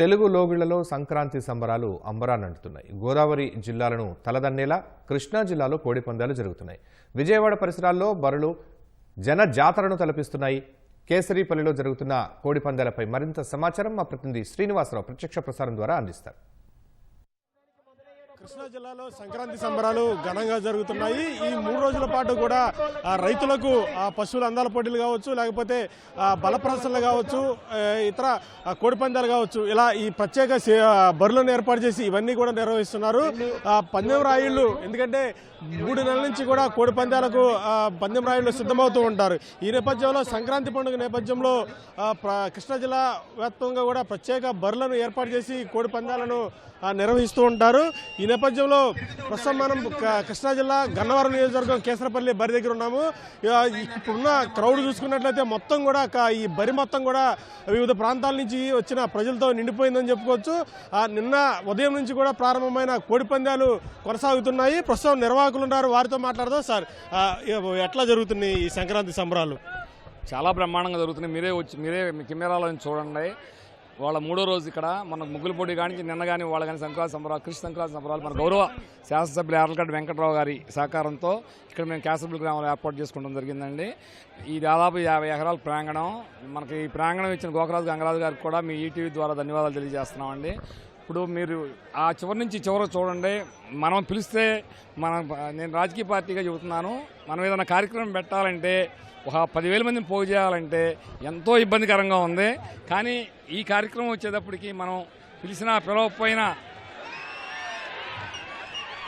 తెలుగు లోగిళ్ళలో సంక్రాంతి సంబరాలు అంబరానంటుతున్నాయి గోదావరి జిల్లాలను తలదన్నేలా కృష్ణా జిల్లాలో కోడి పందాలు జరుగుతున్నాయి. విజయవాడ పరిసరాల్లో బరులు జన జాతరను తలపిస్తున్నాయి. కేసరీపల్లిలో జరుగుతున్న కోడి పందాలపై మరింత సమాచారం మా ప్రతినిధి శ్రీనివాసరావు ప్రత్యక్ష ప్రసారం ద్వారా అందిస్తారు. కృష్ణా జిల్లాలో సంక్రాంతి సంబరాలు ఘనంగా జరుగుతున్నాయి. ఈ మూడు రోజుల పాటు కూడా రైతులకు ఆ, పశువుల అందాల పోటీలు కావచ్చు లేకపోతే ఆ, కావచ్చు ఇతర కోడిపందాలు కావచ్చు ఇలా ఈ ప్రత్యేక సే- బరులను ఏర్పాటు చేసి ఇవన్నీ కూడా నిర్వహిస్తున్నారు. ఆ, పందెం రాయుళ్ళు ఎందుకంటే మూడు నెలల నుంచి కూడా కోడి పందాలకు పందెం రాయుళ్ళు సిద్ధమవుతూ ఉంటారు. ఈ నేపథ్యంలో సంక్రాంతి పండుగ నేపథ్యంలో కృష్ణా జిల్లా వ్యాప్తంగా కూడా ప్రత్యేక బరులను ఏర్పాటు చేసి కోడి పందాలను నిర్వహిస్తూ ఉంటారు. ఈ నేపథ్యంలో ప్రస్తుతం మనం కృష్ణా జిల్లా గన్నవరం నియోజకవర్గం కేసరపల్లి బరి దగ్గర ఉన్నాము. ఇప్పుడున్న క్రౌడ్ చూసుకున్నట్లయితే మొత్తం కూడా ఈ బరి మొత్తం కూడా వివిధ ప్రాంతాల నుంచి వచ్చిన ప్రజలతో నిండిపోయిందని చెప్పుకోవచ్చు. నిన్న ఉదయం నుంచి కూడా ప్రారంభమైన కోడి పందాలు కొనసాగుతున్నాయి. ప్రస్తుతం నిర్వాహకులు ఉన్నారు. వారితో మాట్లాడదాం సార్. ఎట్లా జరుగుతున్నాయి ఈ సంక్రాంతి సంబరాలు? చాలా బ్రహ్మాండంగా జరుగుతున్నాయి. మీరే వచ్చి మీరే కెమెరాలో చూడండి. వాళ్ళ మూడో రోజు ఇక్కడ మన ముగ్గుల కానించి కానీ నిన్న కానీ వాళ్ళ కానీ సంక్రాంతి సంబరాలు కృష్ణ సంక్రాంతి సంబరాలు మన గౌరవ శాసనసభ్యులు యార్లగడ్డ వెంకట్రావు గారి సహకారంతో ఇక్కడ మేము క్యాసబుల్ గ్రామంలో ఏర్పాటు చేసుకోవడం జరిగిందండి. ఈ దాదాపు యాభై ఎకరాల ప్రాంగణం మనకి ఈ ప్రాంగణం ఇచ్చిన గోకరాజు గంగరాజు గారికి కూడా మీ ఈటీవీ ద్వారా ధన్యవాదాలు తెలియజేస్తున్నామండి. ఇప్పుడు మీరు ఆ చివరి నుంచి చివరి చూడండి. మనం పిలిస్తే మన నేను రాజకీయ పార్టీగా చెబుతున్నాను. మనం ఏదైనా కార్యక్రమం పెట్టాలంటే ఒక పదివేల మందిని పోగు చేయాలంటే ఎంతో ఇబ్బందికరంగా ఉంది. కానీ ఈ కార్యక్రమం వచ్చేటప్పటికి మనం పిలిచినా పిలవకపోయినా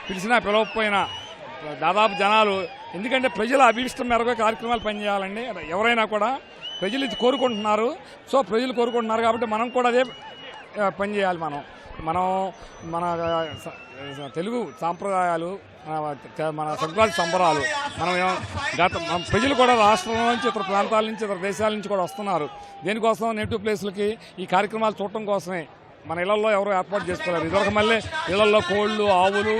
పిలిచినా పిలవకపోయినా దాదాపు జనాలు ఎందుకంటే ప్రజల అభిష్టం మేరకు కార్యక్రమాలు పనిచేయాలండి. ఎవరైనా కూడా ప్రజలు ఇది కోరుకుంటున్నారు. సో ప్రజలు కోరుకుంటున్నారు కాబట్టి మనం కూడా అదే పనిచేయాలి మనం. మనం మన తెలుగు సాంప్రదాయాలు మన సంక్రాంతి సంబరాలు మనం గత మన ప్రజలు కూడా రాష్ట్రం నుంచి ఇతర ప్రాంతాల నుంచి ఇతర దేశాల నుంచి కూడా వస్తున్నారు. దేనికోసం నేటివ్ ప్లేస్లకి ఈ కార్యక్రమాలు చూడటం కోసమే మన ఇళ్ళలో ఎవరు ఏర్పాటు చేసుకోలేరు. ఇదివరకు మళ్ళీ ఇళ్ళలో కోళ్ళు ఆవులు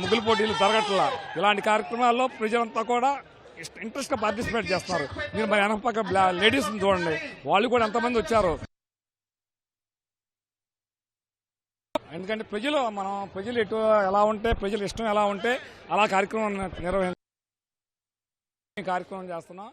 ముగ్గులు పోటీలు జరగట్లా. ఇలాంటి కార్యక్రమాల్లో ప్రజలంతా కూడా ఇంట్రెస్ట్గా పార్టిసిపేట్ చేస్తున్నారు. మీరు మన వెనక పక్క లేడీస్ని చూడండి. వాళ్ళు కూడా ఎంతమంది వచ్చారు? ఎందుకంటే ప్రజలు మనం ప్రజలు ఎటు ఎలా ఉంటే ప్రజల ఇష్టం ఎలా ఉంటే అలా కార్యక్రమం నిర్వహించ కార్యక్రమం చేస్తున్నాం.